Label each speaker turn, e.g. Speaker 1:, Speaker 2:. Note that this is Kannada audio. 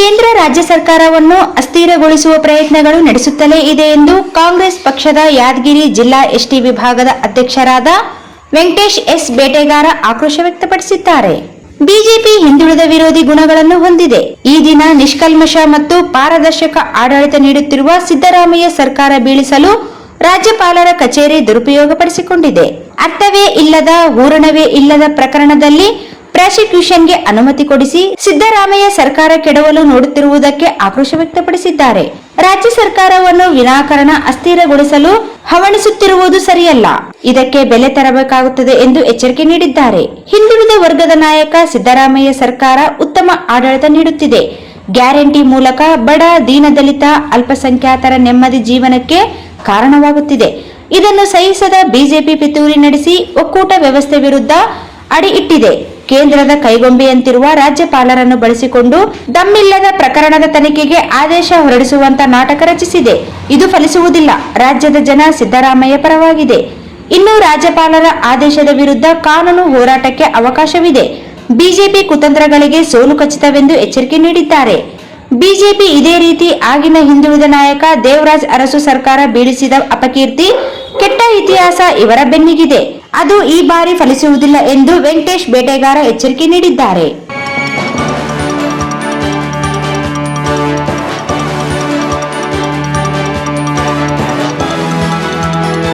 Speaker 1: ಕೇಂದ್ರ ರಾಜ್ಯ ಸರ್ಕಾರವನ್ನು ಅಸ್ಥಿರಗೊಳಿಸುವ ಪ್ರಯತ್ನಗಳು ನಡೆಸುತ್ತಲೇ ಇದೆ ಎಂದು ಕಾಂಗ್ರೆಸ್ ಪಕ್ಷದ ಯಾದಗಿರಿ ಜಿಲ್ಲಾ ಎಸ್ಟಿ ವಿಭಾಗದ ಅಧ್ಯಕ್ಷರಾದ ವೆಂಕಟೇಶ್ ಎಸ್ ಬೇಟೆಗಾರ ಆಕ್ರೋಶ ವ್ಯಕ್ತಪಡಿಸಿದ್ದಾರೆ. ಬಿಜೆಪಿ ಹಿಂದುಳಿದ ವಿರೋಧಿ ಗುಣಗಳನ್ನು ಹೊಂದಿದೆ. ಈ ದಿನ ನಿಷ್ಕಲ್ಮಶ ಮತ್ತು ಪಾರದರ್ಶಕ ಆಡಳಿತ ನೀಡುತ್ತಿರುವ ಸಿದ್ದರಾಮಯ್ಯ ಸರ್ಕಾರ ಬೀಳಿಸಲು ರಾಜ್ಯಪಾಲರ ಕಚೇರಿ ದುರುಪಯೋಗಪಡಿಸಿಕೊಂಡಿದೆ. ಅರ್ಥವೇ ಇಲ್ಲದ ಹೂರಣವೇ ಇಲ್ಲದ ಪ್ರಕರಣದಲ್ಲಿ ಪ್ರಾಸಿಕ್ಯೂಷನ್ಗೆ ಅನುಮತಿ ಕೊಡಿಸಿ ಸಿದ್ದರಾಮಯ್ಯ ಸರ್ಕಾರ ಕೆಡವಲು ನೋಡುತ್ತಿರುವುದಕ್ಕೆ ಆಕ್ರೋಶ ವ್ಯಕ್ತಪಡಿಸಿದ್ದಾರೆ. ರಾಜ್ಯ ಸರ್ಕಾರವನ್ನು ವಿನಾಕಾರಣ ಅಸ್ಥಿರಗೊಳಿಸಲು ಹವಣಿಸುತ್ತಿರುವುದು ಸರಿಯಲ್ಲ. ಇದಕ್ಕೆ ಬೆಲೆ ತರಬೇಕಾಗುತ್ತದೆ ಎಂದು ಎಚ್ಚರಿಕೆ ನೀಡಿದ್ದಾರೆ. ಹಿಂದುಳಿದ ವರ್ಗದ ನಾಯಕ ಸಿದ್ದರಾಮಯ್ಯ ಸರ್ಕಾರ ಉತ್ತಮ ಆಡಳಿತ ನೀಡುತ್ತಿದೆ. ಗ್ಯಾರಂಟಿ ಮೂಲಕ ಬಡ, ದೀನದಲಿತ, ಅಲ್ಪಸಂಖ್ಯಾತರ ನೆಮ್ಮದಿ ಜೀವನಕ್ಕೆ ಕಾರಣವಾಗುತ್ತಿದೆ. ಇದನ್ನು ಸಹಿಸದ ಬಿಜೆಪಿ ಪಿತೂರಿ ನಡೆಸಿ ಒಕ್ಕೂಟ ವ್ಯವಸ್ಥೆ ವಿರುದ್ಧ ಅಡಿ ಇಟ್ಟಿದೆ. ಕೇಂದ್ರದ ಕೈಗೊಂಬೆಯಂತಿರುವ ರಾಜ್ಯಪಾಲರನ್ನು ಬಳಸಿಕೊಂಡು ದಮ್ಮಿಲ್ಲದ ಪ್ರಕರಣದ ತನಿಖೆಗೆ ಆದೇಶ ಹೊರಡಿಸುವಂತ ನಾಟಕ ರಚಿಸಿದೆ. ಇದು ಫಲಿಸುವುದಿಲ್ಲ. ರಾಜ್ಯದ ಜನ ಸಿದ್ದರಾಮಯ್ಯ ಪರವಾಗಿದೆ. ಇನ್ನು ರಾಜ್ಯಪಾಲರ ಆದೇಶದ ವಿರುದ್ಧ ಕಾನೂನು ಹೋರಾಟಕ್ಕೆ ಅವಕಾಶವಿದೆ. ಬಿಜೆಪಿ ಕುತಂತ್ರಗಳಿಗೆ ಸೋಲು ಖಚಿತವೆಂದು ಎಚ್ಚರಿಕೆ ನೀಡಿದ್ದಾರೆ. ಬಿಜೆಪಿ ಇದೇ ರೀತಿ ಆಗಿನ ಹಿಂದುಳಿದ ನಾಯಕ ದೇವರಾಜ್ ಅರಸು ಸರ್ಕಾರ ಬೀಳಿಸಿದ ಅಪಕೀರ್ತಿ, ಕೆಟ್ಟ ಇತಿಹಾಸ ಇವರ ಬೆನ್ನಿಗಿದೆ. ಅದು ಈ ಬಾರಿ ಫಲಿಸುವುದಿಲ್ಲ ಎಂದು ವೆಂಕಟೇಶ್ ಬೇಟೆಗಾರ ಎಚ್ಚರಿಕೆ ನೀಡಿದ್ದಾರೆ.